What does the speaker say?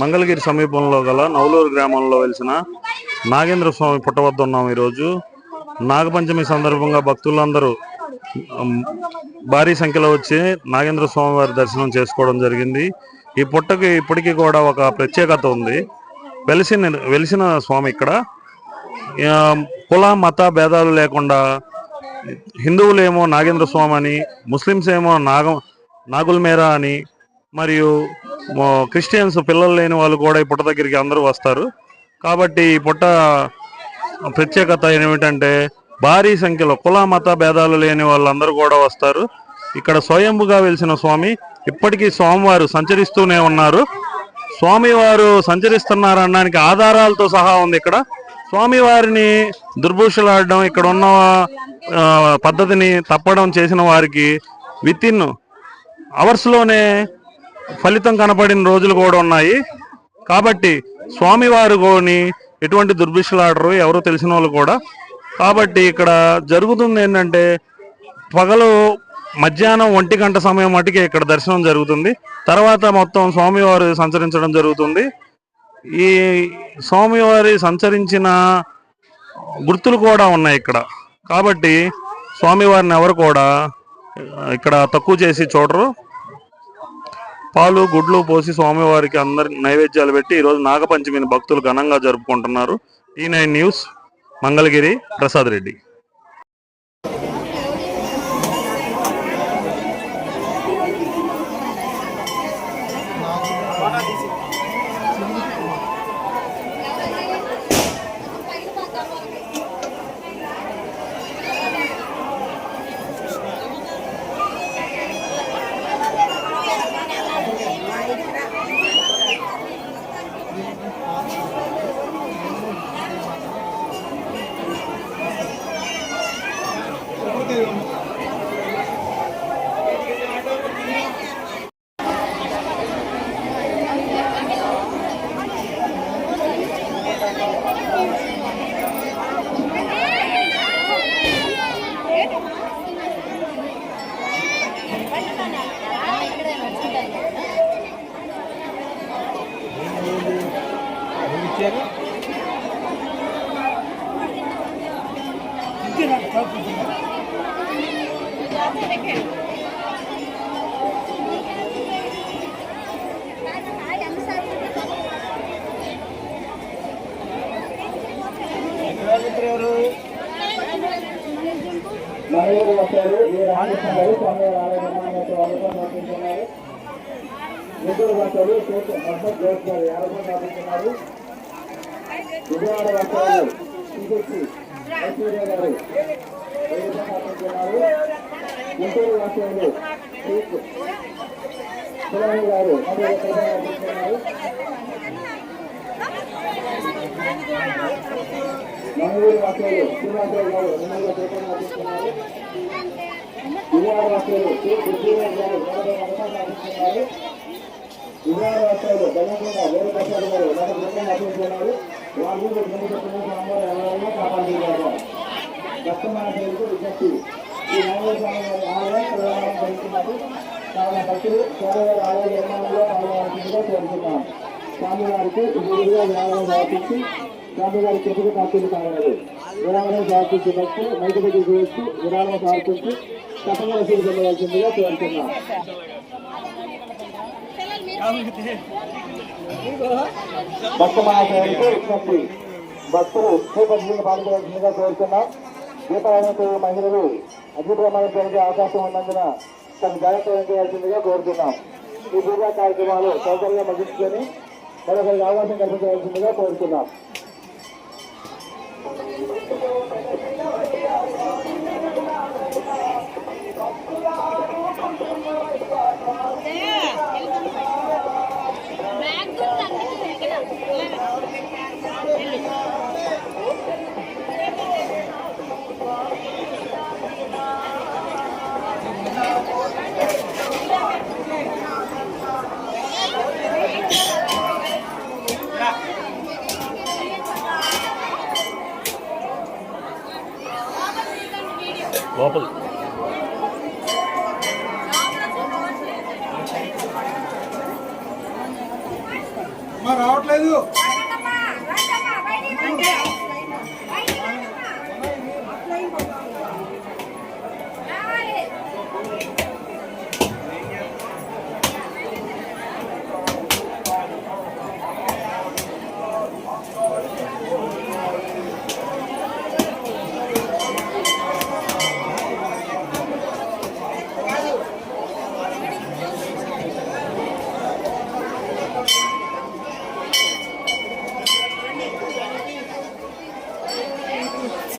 మంగళగిరి సమీపంలో గల నవలూరు గ్రామంలో వెలిసిన నాగేంద్ర స్వామి పుట్ట వద్ద ఉన్నాం ఈరోజు. నాగపంచమి సందర్భంగా భక్తులందరూ భారీ సంఖ్యలో వచ్చి నాగేంద్ర స్వామి వారి దర్శనం చేసుకోవడం జరిగింది. ఈ పుట్టకి ఇప్పటికీ కూడా ఒక ప్రత్యేకత ఉంది. వెలిసిన వెలిసిన స్వామి ఇక్కడ. కుల మత భేదాలు లేకుండా హిందువులేమో నాగేంద్ర స్వామి అని ముస్లిమ్స్ ఏమో నాగ నాగుల మేరా అని మరియు క్రిస్టియన్స్ పిల్లలు లేని వాళ్ళు కూడా ఈ పుట్ట దగ్గరికి అందరూ వస్తారు. కాబట్టి ఈ పుట్ట ప్రత్యేకత ఏమిటంటే భారీ సంఖ్యలో కుల మత భేదాలు లేని వాళ్ళందరూ కూడా వస్తారు. ఇక్కడ స్వయంభుగా వెలిసిన స్వామి ఇప్పటికీ స్వామివారు సంచరిస్తూనే ఉన్నారు. స్వామివారు సంచరిస్తున్నారు అనడానికి ఆధారాలతో సహా ఉంది ఇక్కడ. స్వామివారిని దుర్భూషలాడడం ఇక్కడ ఉన్న పద్ధతిని తప్పడం చేసిన వారికి విత్ ఇన్ అవర్స్లోనే ఫలితం కనపడిన రోజులు కూడా ఉన్నాయి. కాబట్టి స్వామివారు కొని ఎటువంటి దుర్భిక్షలాడరు ఎవరు తెలిసిన వాళ్ళు కూడా. కాబట్టి ఇక్కడ జరుగుతుంది ఏంటంటే పగలు మధ్యాహ్నం ఒంటి గంట సమయం మటుకే ఇక్కడ దర్శనం జరుగుతుంది. తర్వాత మొత్తం స్వామివారు సంచరించడం జరుగుతుంది. ఈ స్వామివారి సంచరించిన గుర్తులు కూడా ఉన్నాయి ఇక్కడ. కాబట్టి స్వామివారిని ఎవరు కూడా ఇక్కడ తక్కువ చేసి చూడరు. పాలు గుడ్లు పోసి స్వామివారికి అందరి నైవేద్యాలు పెట్టి ఈరోజు నాగపంచమిని భక్తులు ఘనంగా జరుపుకుంటున్నారు. ఈ నైన్ న్యూస్ మంగళగిరి ప్రసాద్ రెడ్డి. మహిళలు వచ్చారు ఈ రామకృష్ణ గారు స్వామి ఆలయ నిర్మాణానికి వాళ్ళతో ముగ్గురు వచ్చారు మహమ్మద్ గారు యాభై సమర్పించున్నారు విజయవాడ వచ్చారు ఐశ్వర్య గారు గుంటూరు వాసులు గారు మరియు మంగళూరు వాసులు శ్రీనివాసరావు గారు ఎమ్మెల్యే ప్రకటన సమర్పించున్నారు విజయవాడ వాసులు శ్రీ బుద్ధిరాజ్ గారు నలభై నిమిషాలు నడిపిస్తున్నారు విజయవాడ వాసులు బెల్లంకొండ వేరుప్రసాద్ గారు ప్రకటన నిమిషాలు వాళ్ళు ముందు చెప్పిన ఎవరైనా కష్టమైన పేరుకు విజ్ఞప్తి. ఈ నాలుగు స్వామి వారి ఆలయం ప్రధానం జరుగుతున్నది. కావున భక్తులు స్వామివారి ఆలయ నిర్మాణంలో పాల్గొనాల్సిందిగా కోరుతున్నాం స్వామివారికి విధిగా విరాళం సమర్పించి స్వామివారి కృపకు పాత్రలు కావాలి. విరాళం సమర్పించే భక్తులు దగ్గరికి వచ్చి విరాళం సమర్పించి తప్పని రసీదు పొందవలసిందిగా కోరుతున్నాం. భక్త మహాశయానికి భక్తులు శ్రీపద్మని పాల్గొనవలసిందిగా కోరుతున్నాం. దీపావళికి మహిళలు అద్భుతమైన జరిగే అవకాశం ఉన్నందున తమ జాగ్రత్త చేయాల్సిందిగా కోరుతున్నాం. ఈ పూజా కార్యక్రమాలు సౌకర్యంగా ముగించుకొని మరొకరికి అవకాశం కల్పించవలసిందిగా కోరుతున్నాం. లోపల. మా రావట్లేదు. Yeah.